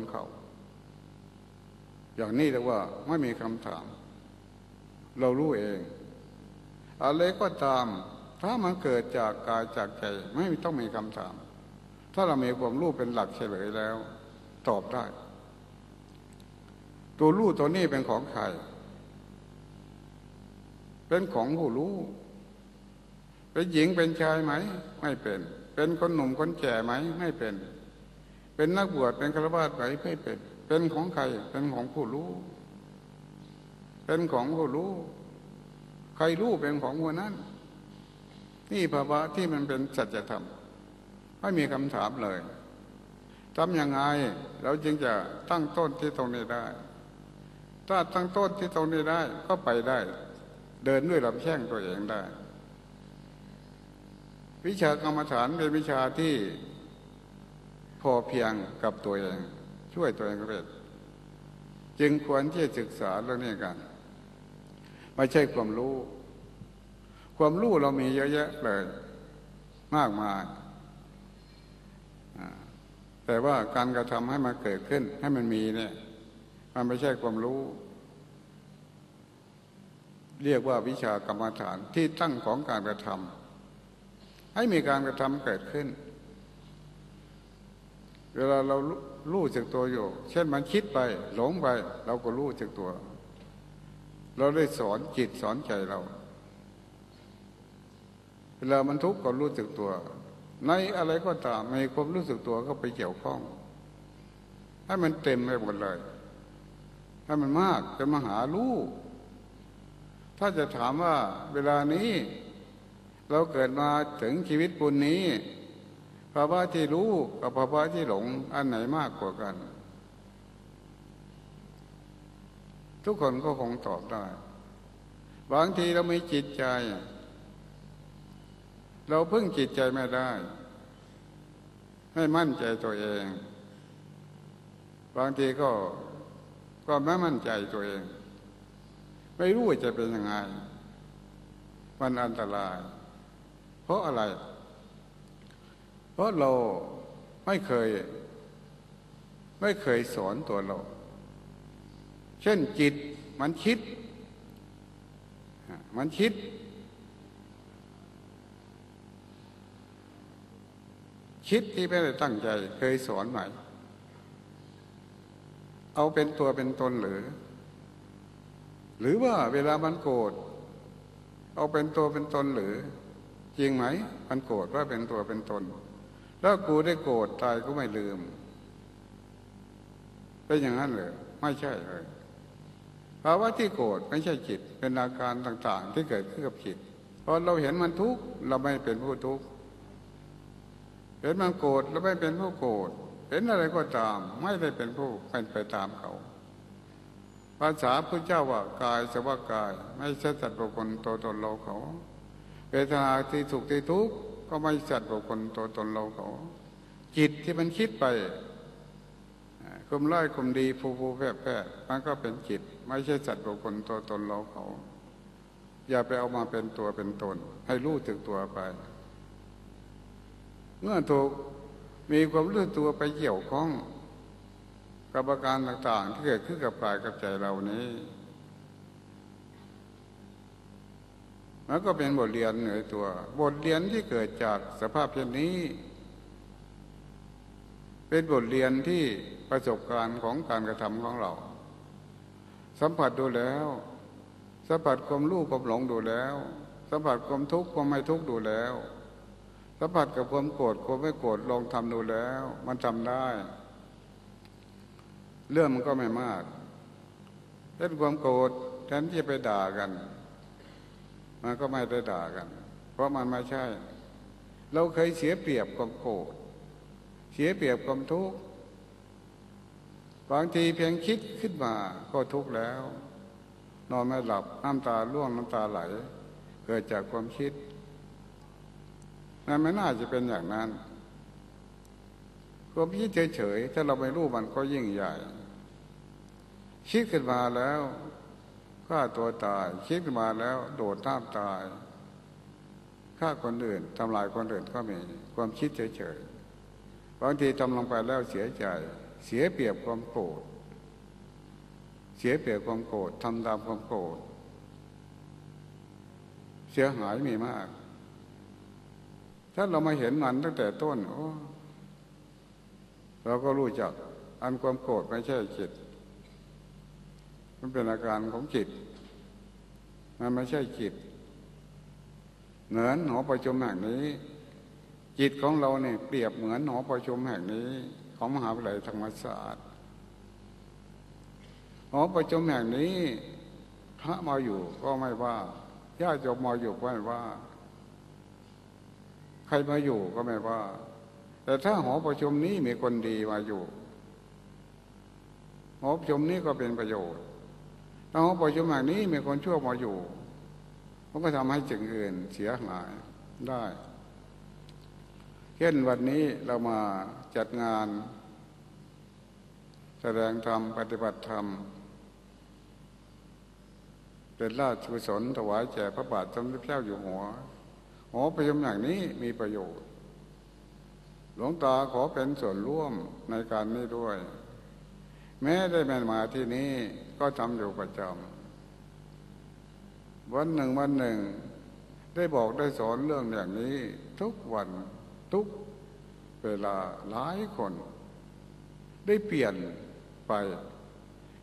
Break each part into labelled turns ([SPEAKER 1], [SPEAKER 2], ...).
[SPEAKER 1] นเขาอย่างนี้เรียกว่าไม่มีคำถาม เรารู้เอง อะไรก็ตาม ถ้ามันเกิดจากกายจากใจไม่ต้องมีคำถาม ถ้าเรามีความรู้เป็นหลักเฉลยแล้ว ตอบได้ ตัวรู้ตัวนี้เป็นของใคร เป็นของผู้รู้ เป็นหญิงเป็นชายไหม ไม่เป็น เป็นคนหนุ่มคนแก่ไหม ไม่เป็น เป็นนักบวชเป็นฆราวาสไหมไม่เป็น เป็นของใคร เป็นของผู้รู้ เป็นของผู้รู้ ใครรู้เป็นของคนนั้น นี่ภาวะที่มันเป็นสัจธรรม ไม่มีคำถามเลยทำยังไงเราจึงจะตั้งต้นที่ตรงนี้ได้ ถ้าตั้งต้นที่ตรงนี้ได้ก็ไปได้ เดินด้วยลำแข้งตัวเองได้ วิชากรรมฐานเป็นวิชาที่ พอเพียงกับตัวเอง ช่วยตัวเองเร็จจึงควรที่จะศึกษาเรื่องนี้กันไม่ใช่ความรู้ ความรู้เรามีเยอะแยะเลย มากมายแต่ว่าการกระทำให้มันเกิดขึ้น ให้มันมีเนี่ย มันไม่ใช่ความรู้ เรียกว่าวิชากรรมฐานที่ตั้งของการกระทำให้มีการกระทำเกิดขึ้น เวลาเรารู้จักตัวอยู่ เช่นมันคิดไป หลงไป เราก็รู้จักตัว เราได้สอนจิตสอนใจเรา เวลามันทุกข์ก็รู้จักตัว ในอะไรก็ตามในความรู้สึกตัวก็ไปเกี่ยวข้อง ให้มันเต็มไปหมดเลย ให้มันมากจะมาหาลูกถ้าจะถามว่าเวลานี้ เราเกิดมาถึงชีวิตปุณนี้ ภาวะที่รู้กับภาวะที่หลง อันไหนมากกว่ากัน ทุกคนก็คงตอบได้ บางทีเราไม่จิตใจ เราพึ่งจิตใจไม่ได้ ไม่มั่นใจตัวเอง บางทีก็ก็ไม่มั่นใจตัวเอง ไม่รู้จะเป็นยังไง มันอันตราย เพราะอะไร เพราะเราไม่เคย ไม่เคยสอนตัวเรา เช่นจิตมันคิด มันคิด คิดที่ไม่ได้ตั้งใจ เคยสอนไหมเอาเป็นตัวเป็นตนหรือ หรือว่าเวลามันโกรธเอาเป็นตัวเป็นตนหรือ จริงไหม มันโกรธว่าเป็นตัวเป็นตน แล้วกูได้โกรธตายก็ไม่ลืมเป็นอย่างนั้นเลยไม่ใช่เลยภาวะที่โกรธไม่ใช่จิต เป็นอาการต่างๆ ที่เกิดขึ้นกับจิตพอเราเห็นมันทุกข์เราไม่เป็นผู้ทุกข์เห็นมันโกรธแล้วไม่เป็นผู้โกรธเห็นอะไรก็ตาม ไม่ได้เป็นผู้เป็นไปตามเขาภาษาพระเจ้าว่ากายสว่ากาย ไม่ใช่สัตว์บุคคลตัวตนเราเขาเวทนาที่สุขที่ทุกข์ ก็ไม่สัตว์บุคคลตัวตนเราเขา จิตที่มันคิดไปคุมไล่คุมดีฟูฟูแพร่แพร่มันก็เป็นจิต ไม่ใช่สัตว์บุคคลตัวตนเราเขา อย่าไปเอามาเป็นตัวเป็นตน ให้รู้ถึงตัวไป เมื่อถูกมีความรู้ตัวไปเกี่ยวข้องกับอาการต่างๆ ที่เกิดขึ้นกับกายกับใจเรานี้ มันก็เป็นบทเรียนเหนือตัว บทเรียนที่เกิดจากสภาพเช่นนี้ เป็นบทเรียนที่ประสบการณ์ของการกระทำของเรา สัมผัสดูแล้ว สัมผัสความรู้ความหลงดูแล้ว สัมผัสความทุกข์ความไม่ทุกข์ดูแล้วสัมผัสกับความโกรธความไม่โกรธลองทำดูแล้ว มันทำได้ เรื่องมันก็ไม่มากเล่นความโกรธแทนที่จะไปด่ากัน มันก็ไม่ได้ด่ากัน เพราะมันไม่ใช่ เราเคยเสียเปรียบความโกรธเสียเปรียบความทุกข์บางทีเพียงคิดขึ้นมาก็ทุกข์แล้ว นอนไม่หลับน้ำตาล่วงน้ำตาไหล เกิดจากความคิดนั่นไม่น่าจะเป็นอย่างนั้นความคิดเฉยๆถ้าเราไม่รู้มันก็ยิ่งใหญ่คิดขึ้นมาแล้ว ฆ่าตัวตาย คิดมาแล้วโดดน้ำตายฆ่าคนอื่นทำลายคนอื่นก็มี ความคิดเฉยๆบางทีทำลงไปแล้วเสียใจ เสียเปรียบความโกรธเสียเปรียบความโกรธทำตามความโกรธเสียหายมีมาก ถ้าเรามาเห็นมันตั้งแต่ต้นโอ้เราก็รู้จัก อันความโกรธไม่ใช่จิต มันเป็นอาการของจิต มันไม่ใช่จิต เหมือนหอประชุมแห่งนี้ จิตของเราเนี่ยเปรียบเหมือนหอประชุมแห่งนี้ ของมหาวิทยาลัยธรรมศาสตร์หอประชุมแห่งนี้พระมาอยู่ก็ไม่ว่าญาติโยมมาอยู่ก็ไม่ว่า ใครมาอยู่ก็ไม่ว่า แต่ถ้าหอประชุมนี้มีคนดีมาอยู่หอประชุมนี้ก็เป็นประโยชน์ ถ้าหอประชุมแห่งนี้มีคนชั่วมาอยู่มันก็ทำให้จึงอื่นเสียหายได้เช่นวันนี้เรามาจัดงาน แสดงธรรมปฏิบัติธรรม เป็นราชกุศลถวายแก่พระบาทสมเด็จพระเจ้าอยู่หัวหอประชุมอย่างนี้มีประโยชน์ หลวงตาขอเป็นส่วนร่วมในการนี้ด้วย แม้ได้มามาที่นี้ก็ทำอยู่ประจำวันหนึ่งวันหนึ่ง ได้บอกได้สอนเรื่องอย่างนี้ ทุกวันทุกเวลาหลายคน ได้เปลี่ยนไป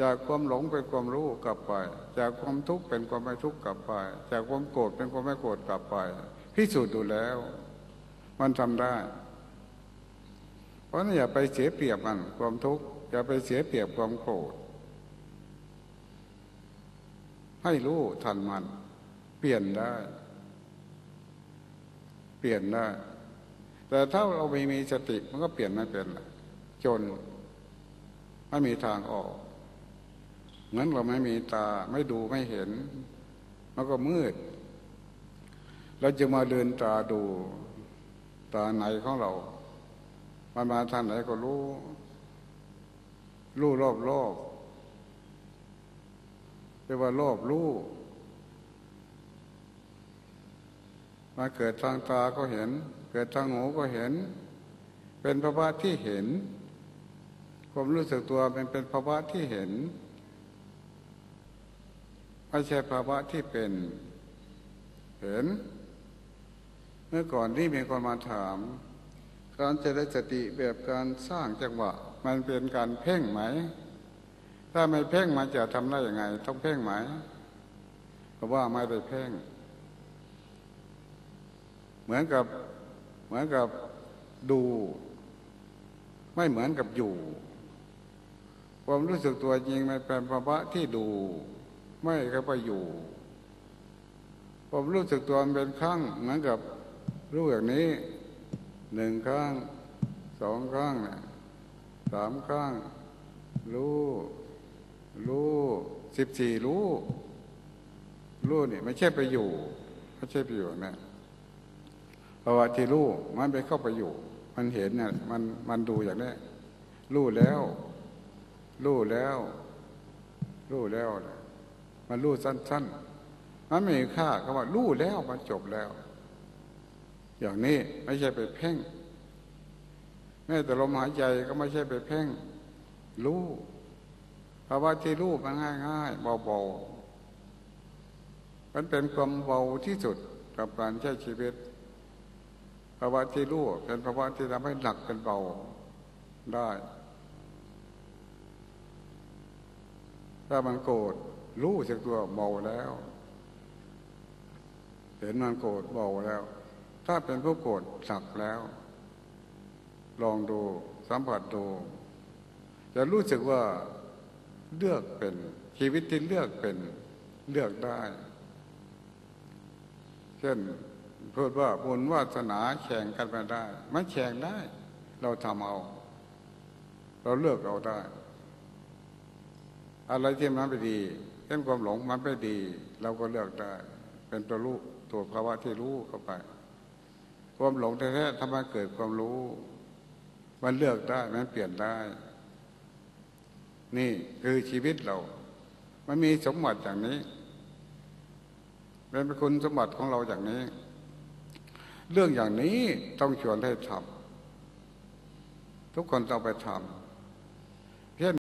[SPEAKER 1] จากความหลงเป็นความรู้กลับไป จากความทุกข์เป็นความไม่ทุกข์กลับไป จากความโกรธเป็นความไม่โกรธกลับไปพิสูจน์ดูแล้ว มันทำได้ เพราะนั้นอย่าไปเสียเปรียบมันความทุกข์ อย่าไปเสียเปรียบความโกรธ ให้รู้ทันมัน เปลี่ยนได้ เปลี่ยนได้ แต่ถ้าเราไม่มีสติมันก็เปลี่ยนไม่เป็นจนไม่มีทางออกเหมือนเราไม่มีตาไม่ดูไม่เห็น มันก็มืด เราจะมาเดินตาดู ตาไหนของเรา มันมาทางไหนก็รู้ รู้รอบรอบเรียกว่ารอบรู้มาเกิดทางตาก็เห็น เกิดทางหูก็เห็น เป็นภาวะที่เห็นความรู้สึกตัวเป็นเป็นภาวะที่เห็นไม่ใช่ภาวะที่เป็น เห็น เมื่อก่อนที่มีคนมาถาม การเจริญสติแบบการสร้างจังหวะ มันเป็นการเพ่งไหม ถ้าไม่เพ่งมันจะทำได้ยังไง ต้องเพ่งไหมเพราะว่าไม่ได้เพ่ง เหมือนกับเหมือนกับดู ไม่เหมือนกับอยู่ ความรู้สึกตัวจริงมันเป็นภาวะที่ดู ไม่เข้าไปอยู่ผมรู้สึกตัวมันเป็นครั้งเหมือนกับรู้อย่างนี้หนึ่งครั้งสองครั้ง สามครั้ง รู้ รู้สิบสี่รู้ รู้นี่ไม่ใช่ไปอยู่ไม่ใช่ไปอยู่นะเพราะว่าที่รู้มันไปเข้าไปอยู่ มันเห็นเนี่ยมันมันดูอย่างนี้รู้แล้ว รู้แล้ว รู้แล้วนะมันรู้สั้น ๆ มันไม่มีค่าก็ว่ารู้แล้วมันจบแล้ว อย่างนี้ไม่ใช่ไปเพ่ง ม้แต่ลมหายใจก็ไม่ใช่ไปเพ่งรู้ภาวะที่รู้มันง่ายๆเบาๆมันเป็นความเบาที่สุดกับการใช้ชีวิตภาวะที่รู้เป็นภาวะที่ทำให้หนักเป็นเบาได้ถ้ามันโกรธรู้จากตัวเบาแล้ว เห็นมันโกรธเบาแล้ว ถ้าเป็นผู้โกรธสักแล้ว ลองดู สัมผัสดูจะรู้สึกว่าเลือกเป็นชีวิตที่เลือกเป็นเลือกได้ เช่นพูดว่าบุญวาสนาแข่งกันไปได้ไม่แข่งได้ เราทำเอา เราเลือกเอาได้ อะไรที่มันไม่ดีเช่นความหลงมันไม่ดี เราก็เลือกได้ เป็นตัวรู้ตัวภาวะที่รู้เข้าไป ความหลงแท้ๆทำให้เกิดความรู้ มันเลือกได้มันเปลี่ยนได้ นี่คือชีวิตเรา มันมีสมบัติอย่างนี้เป็นคุณสมบัติของเราอย่างนี้ เรื่องอย่างนี้ต้องชวนให้ทำทุกคนต้องไปทำ